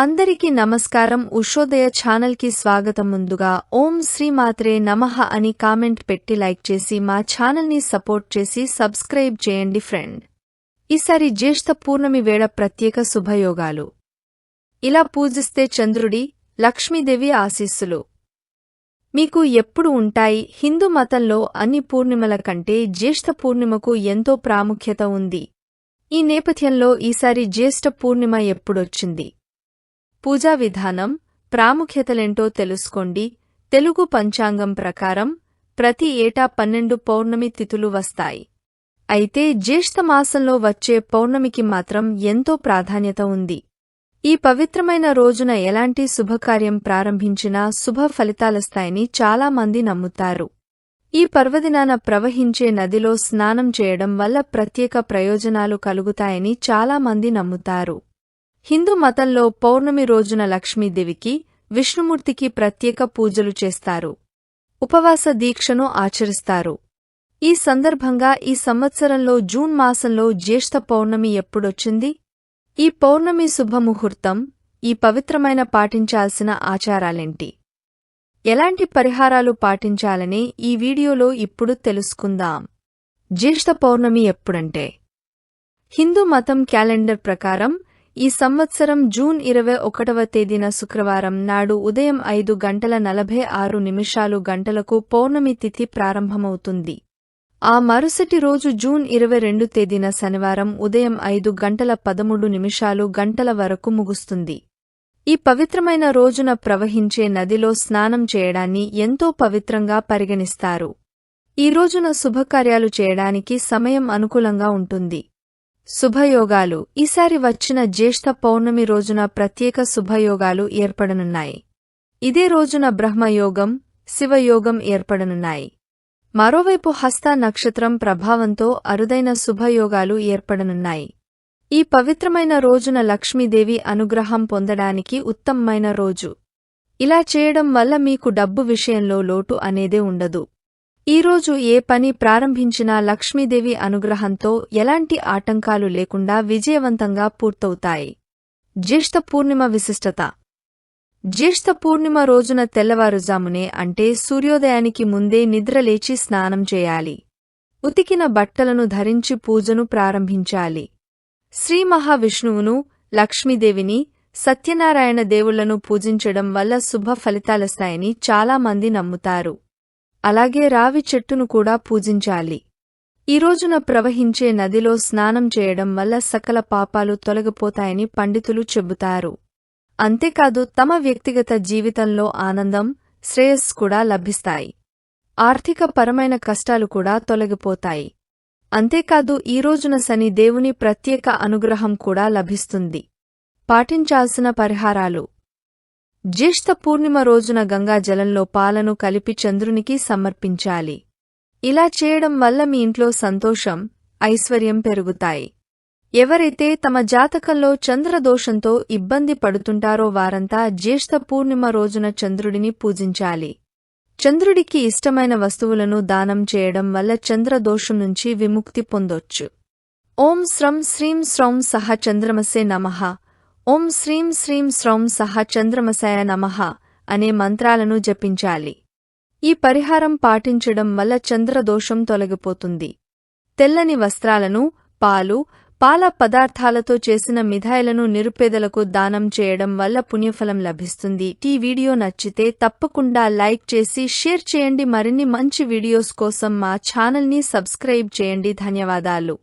అందరికీ నమస్కారం. ఉషోదయ ఛానల్కి స్వాగతం ముందుగా ఓం శ్రీమాత్రే నమః అని కామెంట్ పెట్టి లైక్ చేసి మా ఛానల్ని సపోర్ట్ చేసి సబ్స్క్రైబ్ చేయండి ఫ్రెండ్. ఈసారి జ్యేష్ఠ పూర్ణమి వేళ ప్రత్యేక శుభయోగాలు. ఇలా పూజిస్తే చంద్రుడి లక్ష్మీదేవి ఆశీస్సులు. మీకు ఎప్పుడు ఉంటాయి? హిందూ మతంలో అన్ని పూర్ణిమల కంటే జ్యేష్ఠ పూర్ణిమకు ఎంతో ప్రాముఖ్యత ఉంది. ఈ నేపథ్యంలో ఈసారి జ్యేష్ఠ పూర్ణిమ ఎప్పుడొచ్చింది? పూజా విధానం ప్రాముఖ్యతలేంటో తెలుసుకోండి. తెలుగు పంచాంగం ప్రకారం ప్రతి ఏటా పన్నెండు పౌర్ణమి తిథులు వస్తాయి. అయితే జ్యేష్ఠమాసంలో వచ్చే పౌర్ణమికి మాత్రం ఎంతో ప్రాధాన్యత ఉంది. ఈ పవిత్రమైన రోజున ఎలాంటి శుభకార్యం ప్రారంభించినా శుభ ఫలితాలస్తాయని చాలామంది నమ్ముతారు. ఈ పర్వదినాన ప్రవహించే నదిలో స్నానం చేయడం వల్ల ప్రత్యేక ప్రయోజనాలు కలుగుతాయని చాలామంది నమ్ముతారు. హిందూ మతంలో పౌర్ణమి రోజున లక్ష్మీదేవికి విష్ణుమూర్తికి ప్రత్యేక పూజలు చేస్తారు. ఉపవాస దీక్షను ఆచరిస్తారు. ఈ సందర్భంగా ఈ సంవత్సరంలో జూన్ మాసంలో జ్యేష్ఠ పౌర్ణమి ఎప్పుడొచ్చింది? ఈ పౌర్ణమి శుభముహూర్తం ఈ పవిత్రమైన పాటించాల్సిన ఆచారాలేంటి? ఎలాంటి పరిహారాలు పాటించాలని ఈ వీడియోలో ఇప్పుడు తెలుసుకుందాం. జ్యేష్ఠ పౌర్ణమి ఎప్పుడంటే? హిందూ మతం క్యాలెండర్ ప్రకారం ఈ సంవత్సరం జూన్ ఇరవై ఒకటవ తేదీన శుక్రవారం నాడు ఉదయం ఐదు గంటల నలభై ఆరు నిమిషాలు గంటలకు పౌర్ణమి తిథి ప్రారంభమవుతుంది. ఆ మరుసటి రోజు జూన్ ఇరవై రెండు తేదీన శనివారం ఉదయం ఐదు గంటల పదమూడు నిమిషాలు గంటల వరకు ముగుస్తుంది. ఈ పవిత్రమైన రోజున ప్రవహించే నదిలో స్నానం చేయడాన్ని ఎంతో పవిత్రంగా పరిగణిస్తారు. ఈ రోజున శుభకార్యాలు చేయడానికి సమయం అనుకూలంగా ఉంటుంది. శుభయోగాలు. ఈసారి వచ్చిన జ్యేష్ఠ పౌర్ణమి రోజున ప్రత్యేక శుభయోగాలు ఏర్పడనున్నాయి. ఇదే రోజున బ్రహ్మయోగం శివయోగం ఏర్పడనున్నాయి. మరోవైపు హస్త నక్షత్రం ప్రభావంతో అరుదైన శుభయోగాలు ఏర్పడనున్నాయి. ఈ పవిత్రమైన రోజున లక్ష్మీదేవి అనుగ్రహం పొందడానికి ఉత్తమమైన రోజు. ఇలా చేయడం వల్ల మీకు డబ్బు విషయంలో లోటు అనేదే ఉండదు. ఈరోజు ఏ పని ప్రారంభించినా లక్ష్మీదేవి అనుగ్రహంతో ఎలాంటి ఆటంకాలు లేకుండా విజయవంతంగా పూర్తవుతాయి. జ్యేష్ఠ పూర్ణిమ విశిష్టత. జ్యేష్ఠ పూర్ణిమ రోజున తెల్లవారుజామునే అంటే సూర్యోదయానికి ముందే నిద్రలేచి స్నానం చేయాలి. ఉతికిన బట్టలను ధరించి పూజను ప్రారంభించాలి. శ్రీ మహావిష్ణువును లక్ష్మీదేవిని సత్యనారాయణ దేవుళ్ళను పూజించడం వల్ల శుభ ఫలితాలస్తాయని చాలామంది నమ్ముతారు. అలాగే రావి చెట్టును కూడా పూజించాలి. ఈ రోజున ప్రవహించే నదిలో స్నానం చేయడం వల్ల సకల పాపాలు తొలగిపోతాయని పండితులు చెబుతారు. అంతేకాదు తమ వ్యక్తిగత జీవితంలో ఆనందం శ్రేయస్సు కూడా లభిస్తాయి. ఆర్థిక పరమైన కష్టాలు కూడా తొలగిపోతాయి. అంతేకాదు ఈ రోజున శని దేవుని ప్రత్యేక అనుగ్రహం కూడా లభిస్తుంది. పాటించాల్సిన పరిహారాలు. జ్యేష్ఠ పూర్ణిమ రోజున గంగాజలంలో పాలను కలిపి చంద్రునికి సమర్పించాలి. ఇలా చేయడం వల్ల మీ ఇంట్లో సంతోషం ఐశ్వర్యం పెరుగుతాయి. ఎవరైతే తమ జాతకంలో చంద్రదోషంతో ఇబ్బంది పడుతుంటారో వారంతా జ్యేష్ఠ పూర్ణిమ రోజున చంద్రుడిని పూజించాలి. చంద్రుడికి ఇష్టమైన వస్తువులను దానం చేయడం వల్ల చంద్రదోషం నుంచి విముక్తి పొందొచ్చు. ఓం శ్రం శ్రీం స్రౌం సహ చంద్రమసే నమః. ఓం శ్రీం శ్రీం శ్రౌం సహ చంద్రమసాయ నమః అనే మంత్రాలను జపించాలి. ఈ పరిహారం పాటించడం వల్ల చంద్రదోషం తొలగిపోతుంది. తెల్లని వస్త్రాలను పాలు పాల పదార్థాలతో చేసిన మిఠాయిలను నిరుపేదలకు దానం చేయడం వల్ల పుణ్యఫలం లభిస్తుంది. ఈ వీడియో నచ్చితే తప్పకుండా లైక్ చేసి షేర్ చేయండి. మరిన్ని మంచి వీడియోస్ కోసం మా ఛానల్ని సబ్స్క్రైబ్ చేయండి. ధన్యవాదాలు.